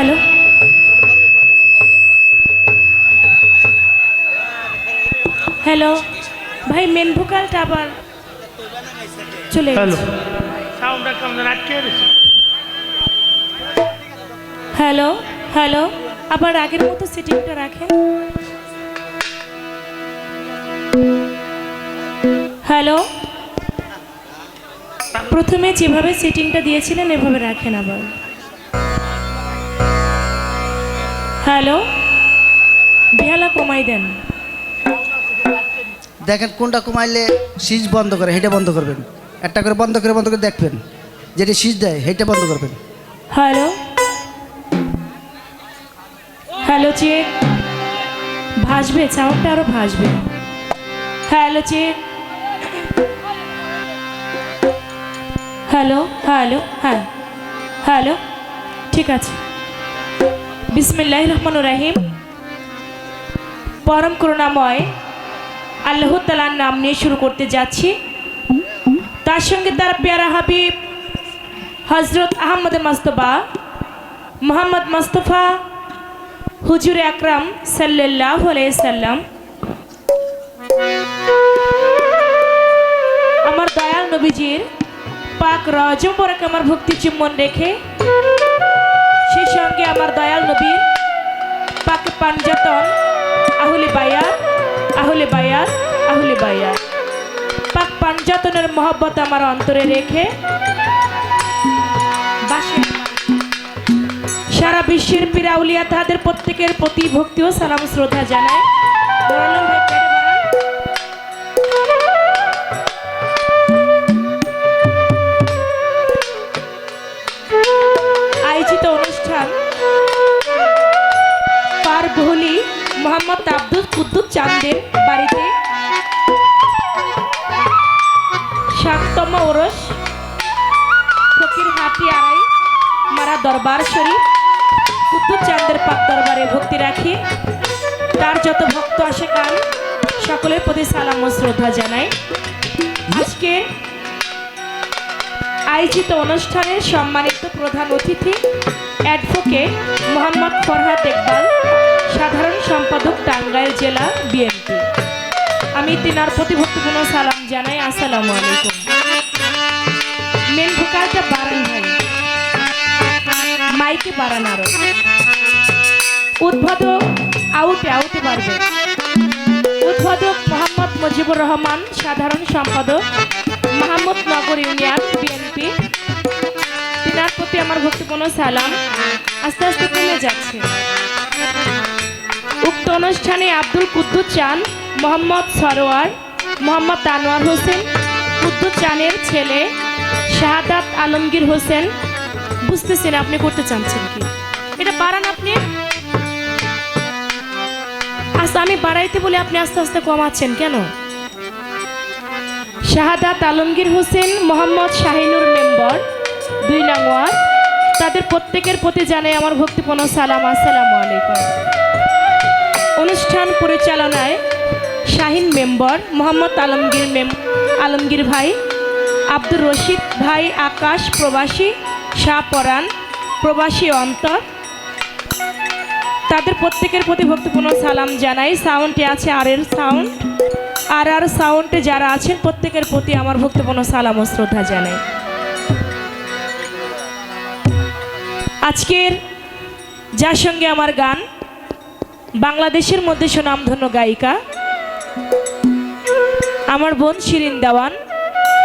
ভালো হ্যালো ভাই মেন ভোকালটা আবার চলে গেল হ্যালো হ্যালো আবার আগের মতো সিটিংটা রাখেন হ্যালো প্রথমে যেভাবে সিটিংটা দিয়েছিলেন এভাবে রাখেন আবার। হ্যালো? বেহালা কমাই দেন। দেখেন কোনটা কমাইলে সিজ বন্ধ করে হেঁটে বন্ধ করবেন। একটা করে বন্ধ করে বন্ধ করে দেখবেন। যেটা সিজ দেয় হেঁটে বন্ধ করবেন। হ্যালো? হ্যালো চেক ভাসবে সাউন্ডটা আরও ভাসবে। হ্যালো চেক হ্যালো হ্যালো হ্যাঁ হ্যালো ঠিক আছে। বিসমিল্লাহ রহমান রাহিম পরম করুণাময়, আল্লাহ তালার নাম নিয়ে শুরু করতে যাচ্ছি। তার সঙ্গে তার পেয়ারা হাবিব হজরত আহমদ মাস্তফা, মোহাম্মদ মাস্তফা, হুজুর আকরাম সাল্লাহ সাল্লাম। আমার দয়াল নবীজির পাক রজম আমার ভক্তি চুম্বন রেখে সঙ্গে আমার দয়াল নবীর পাক পাঞ্জাতন আহুলি বায়াত আহুলি বায়াত আহুলি বায়াত। পাক পাঞ্জাতনের মহব্বত আমার অন্তরে রেখে সারা বিশ্বের পিরাউলিয়া তাদের প্রত্যেকের প্রতি ভক্তি ও সালাম শ্রদ্ধা জানায়। আড়াই মারা দরবার শরীফ কুতুব চাঁদের পাক দরবারে ভক্তি রাখি। তার যত ভক্ত আসে কান সকলের প্রতি সালাম ও শ্রদ্ধা জানাই। আজকে আয়োজিত অনুষ্ঠানের সম্মানিত প্রধান অতিথি, অ্যাডভোকেট মোহাম্মদ ফরহাদ ইকবাল, সাধারণ সম্পাদক টাঙ্গাইল জেলা বিএনপি। আমি তিনার প্রতি ভক্তিপূর্ণ সালাম জানাই। আসসালামু আলাইকুম। মেন ভোকালটা মাইকে বাড়ান আরও উদ্বোধক আউটে আউটে পারবে উদ্বোধক মোহাম্মদ মুজিবুর রহমান, সাধারণ সম্পাদক। মাহমুদ নগর ইউনিয়ন বিএনপি তিনার প্রতি আমার ভক্তিপূর্ণ সালাম। আস্তে আস্তে কমে যাচ্ছে। উক্ত অনুষ্ঠানে আব্দুল কুদ্দুস চান মোহাম্মদ সরোয়ার, মোহাম্মদ আনোয়ার হোসেন, কুদ্দুস চানের ছেলে শাহাদাত আলমগীর হোসেন বুঝতেছেন আপনি করতে চাচ্ছেন কি? এটা বাড়ান আপনি? আচ্ছা আমি বাড়াইতে বলে আপনি আস্তে আস্তে কমাচ্ছেন কেন? শাহাদাত আলমগীর হোসেন, মোহাম্মদ শাহিনুর মেম্বর, দুই নং ওয়ার্ড। তাদের প্রত্যেকের প্রতি জানাই আমার ভক্তিপূর্ণ সালাম। আসসালামু আলাইকুম। অনুষ্ঠান পরিচালনায় শাহিন মেম্বর, মোহাম্মদ আলমগীর মেম আলমগীর ভাই, আব্দুর রশিদ ভাই, আকাশ প্রবাসী পরাণ, প্রবাসী অন্তর। তাদের প্রত্যেকের প্রতি ভক্তিপূর্ণ সালাম জানাই। সাউন্ডে আছে আর এর সাউন্ড। আর আর সাউন্ডে যারা আছেন, প্রত্যেকের প্রতি আমার ভক্তিপূর্ণ সালাম ও শ্রদ্ধা জানাই। আজকের যার সঙ্গে আমার গান, বাংলাদেশের মধ্যে সুনামধন্য গায়িকা, আমার বোন শিরিন দেওয়ান,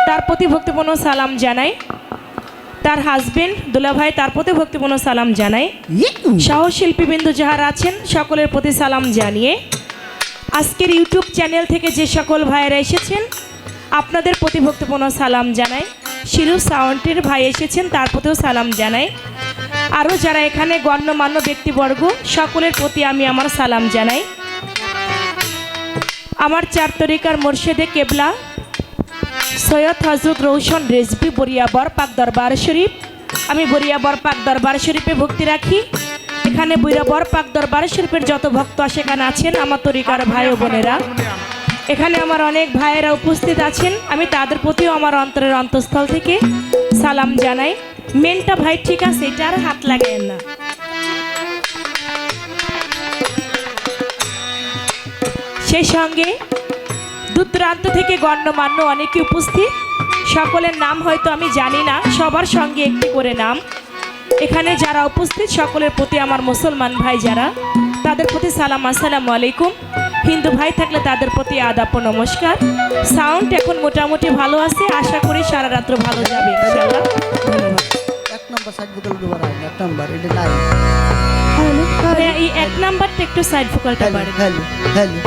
তার প্রতি ভক্তিপূর্ণ সালাম জানাই। তার হাজবেন্ড দুলাভাই তার প্রতি ভক্তিপূর্ণ সালাম জানাই সহশিল্পীবৃন্দ যাহারা আছেন সকলের প্রতি সালাম জানিয়ে আজকের ইউটিউব চ্যানেল থেকে যে সকল ভাইয়েরা এসেছেন আপনাদের প্রতি ভক্তিপূর্ণ সালাম জানাই শিরু সাউন্টের ভাই এসেছেন তার প্রতিও সালাম জানাই আরও যারা এখানে গণ্যমান্য ব্যক্তিবর্গ সকলের প্রতি আমি আমার সালাম জানাই। আমার চার তরিকার মোর্শেদে কেবলা সৈয়দ হজরত রৌশন রেজবি বরিয়াবর পাক দরবার শরীফ। আমি বরিয়াবর পাক দরবার শরীফে ভক্তি রাখি। এখানে বৈরাবর পাক দরবার শরীফের যত ভক্ত সেখানে আছেন আমার তরিকার ভাই ও বোনেরা। এখানে আমার অনেক ভাইয়েরা উপস্থিত আছেন। আমি তাদের প্রতিও আমার অন্তরের অন্তঃস্থল থেকে সালাম জানাই। মেনটা ভাই, ঠিক আছে? এটা আর হাত লাগায়েন না। সেই সঙ্গে দূরান্ত থেকে গণ্যমান্য অনেকে উপস্থিত। সকলের নাম হয়তো আমি জানি না সবার সঙ্গে একটি করে নাম। এখানে যারা উপস্থিত সকলের প্রতি আমার মুসলমান ভাই যারা তাদের প্রতি সালাম আসসালামু আলাইকুম। হিন্দু ভাই থাকলে তাদের প্রতি আদাপ নমস্কার। সাউন্ড এখন মোটামুটি ভালো আছে আশা করি সারা রাত্র ভালো যাবে ইনশাআল্লাহ। এক নম্বর সাইড বুকাল দুবার আইন এক নম্বর এটা নাই। এই এক নাম্বারটা একটু সাইড ফোকালটা বাড়ে হ্যালো হ্যালো।